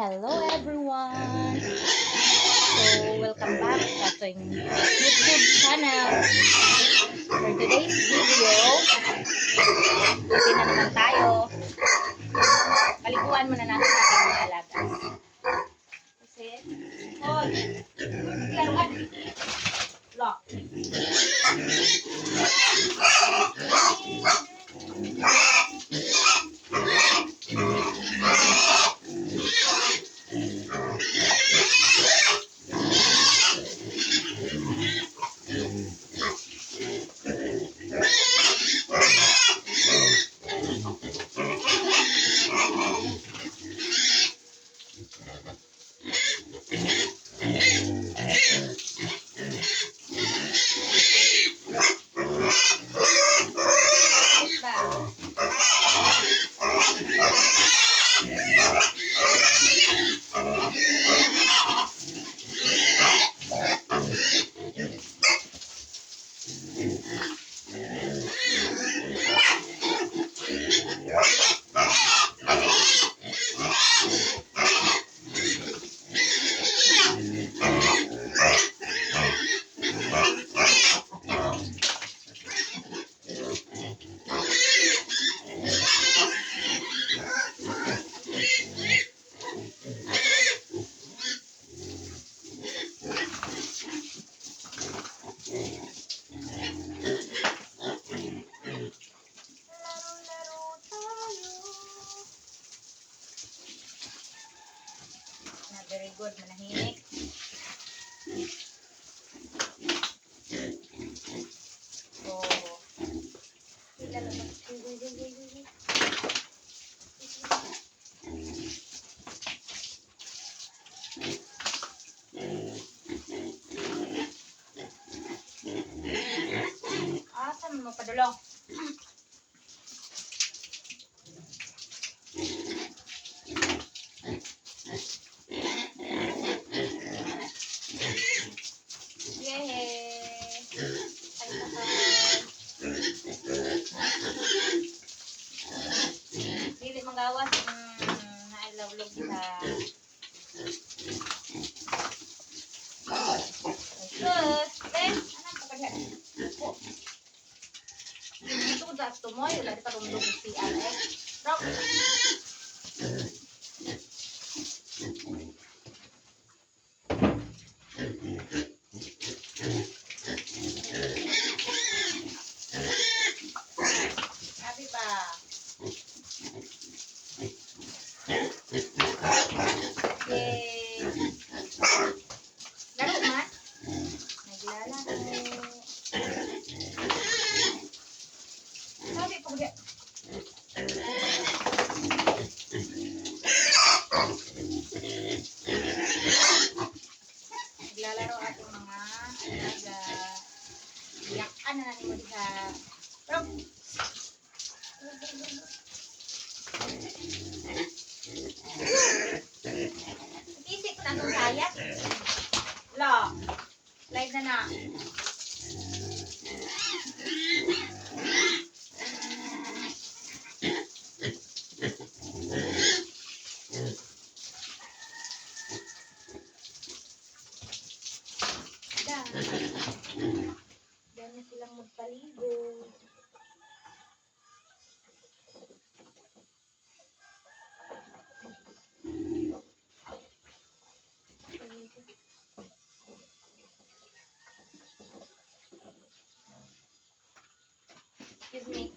Hello everyone! So, welcome back sa ating YouTube channel. For today's video, kasi na naman tayo. Paliguan muna natin ating mga alaga. Kasi, oh, laro ka. Lock. Ba? Laro-laro tayo. Na, very good. Manahimik. So, wait. Asan mo padulong? Yehey! Ay, saka. Dili magawas. Mm, nailawlog sa... Sus! Ben! Anong pagkakaya? Oh. Dito ko sa tumoy. Wala di karundog si Alex. Rock! Excuse me.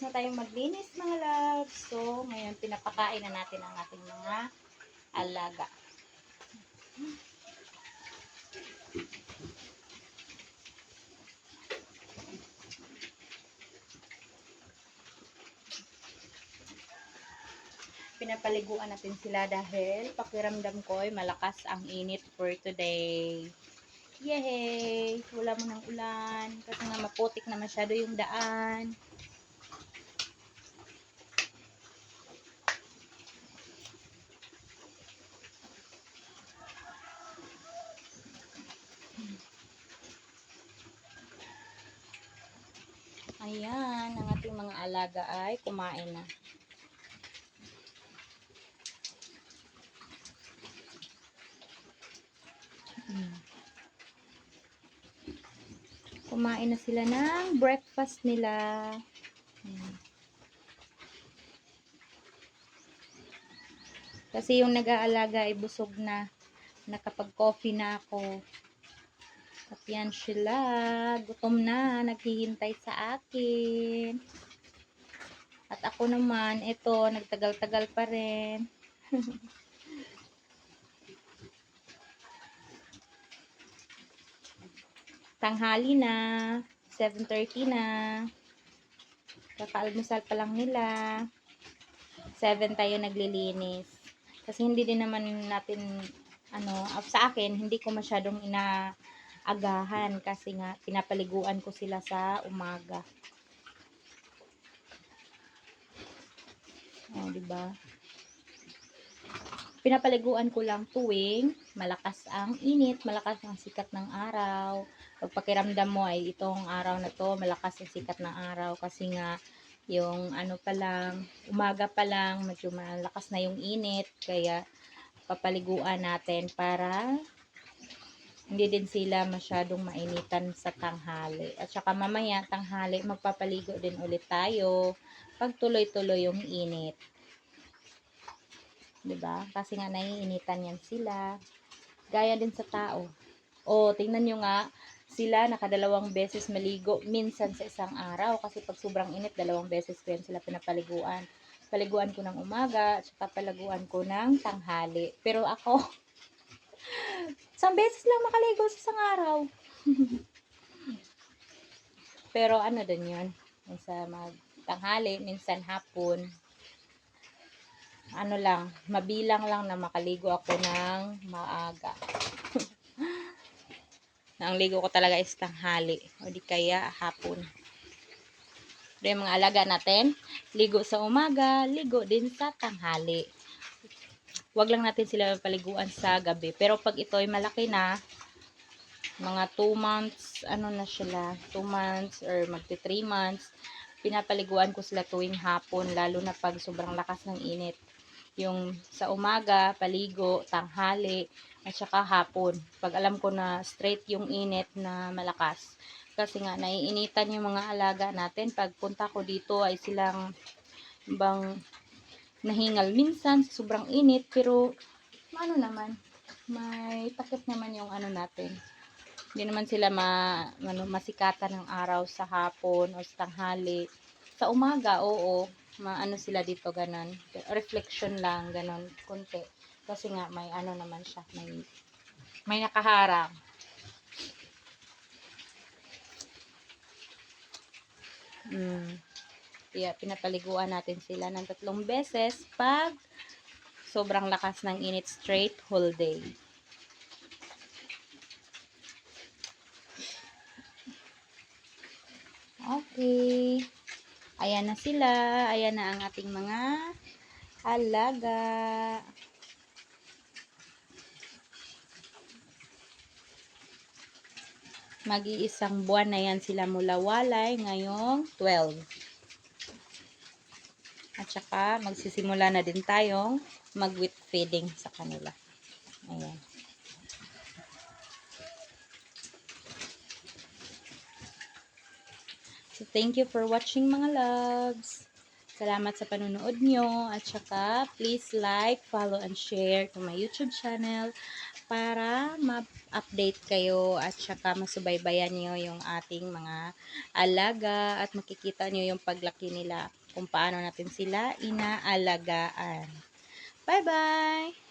Na tayong maglinis mga loves. So, ngayon pinapakain na natin ang ating mga alaga. Pinapaliguan natin sila dahil pakiramdam ko ay malakas ang init for today. Yay! Wala mo ng ulan. Kasi nga maputik na masyado yung daan. Ayan, ang ating mga alaga ay kumain na. Kumain na sila ng breakfast nila. Kasi yung nag-aalaga ay busog na. Nakapag-coffee na ako. At yan sila. Gutom na. Naghihintay sa akin. At ako naman, ito, nagtagal-tagal pa rin. Tanghali na. 7.30 na. Kakaalmusal pa lang nila. 7 tayo naglilinis. Kasi hindi din naman natin, ano, sa akin, hindi ko masyadong inaagahan kasi nga pinapaliguan ko sila sa umaga. Oh, di ba? Pinapaliguan ko lang tuwing malakas ang init, malakas ang sikat ng araw. Pag pakiramdam mo ay itong araw na to, malakas ang sikat ng araw kasi nga yung ano pa lang, umaga pa lang, medyo malakas na yung init, kaya papaliguan natin para hindi din sila masyadong mainitan sa tanghali. At saka mamaya, tanghali, magpapaligo din ulit tayo pag tuloy-tuloy yung init. 'Di ba? Kasi nga naiinitan yan sila. Gaya din sa tao. O, tingnan nyo nga, sila nakadalawang beses maligo minsan sa isang araw kasi pag sobrang init dalawang beses ko yan sila pinapaliguan paliguan ko ng umaga at paliguan ko ng tanghali pero ako isang beses lang makaligo sa isang araw. Pero ano din yun? Minsan mag tanghali minsan hapon. Ano lang mabilang lang na makaligo ako ng maaga. Ang ligo ko talaga is tanghali. O di kaya hapon. Pero yung mga alaga natin, ligo sa umaga, ligo din sa tanghali. Huwag lang natin sila paliguan sa gabi. Pero pag ito ay malaki na, mga 2 months, ano na sila, 2 months or magti 3 months, pinapaliguan ko sila tuwing hapon, lalo na pag sobrang lakas ng init. Yung sa umaga, paligo, tanghali, at saka hapon. Pag alam ko na straight yung init na malakas. Kasi nga, naiinitan yung mga alaga natin. Pag punta ko dito ay silang bang nahingal minsan sa sobrang init. Pero, ano naman, may takip naman yung ano natin. Hindi naman sila ma, ano, masikatan ng araw sa hapon o sa tanghali. Sa umaga, oo, maano sila dito ganon. Reflection lang, ganon, konti. Kasi nga, may ano naman siya, may, may nakaharang. Mm. Kaya pinapaliguan natin sila ng tatlong beses pag sobrang lakas ng init straight whole day. Okay. Ayan na sila. Ayan na ang ating mga alaga. Mag-iisang buwan na yan sila mula walay ngayong 12. At saka magsisimula na din tayong mag-wheat feeding sa kanila. Ayan. So, thank you for watching mga loves. Salamat sa panonood nyo. At saka, please like, follow, and share to my YouTube channel para ma-update kayo at saka masubaybayan nyo yung ating mga alaga at makikita nyo yung paglaki nila kung paano natin sila inaalagaan. Bye-bye!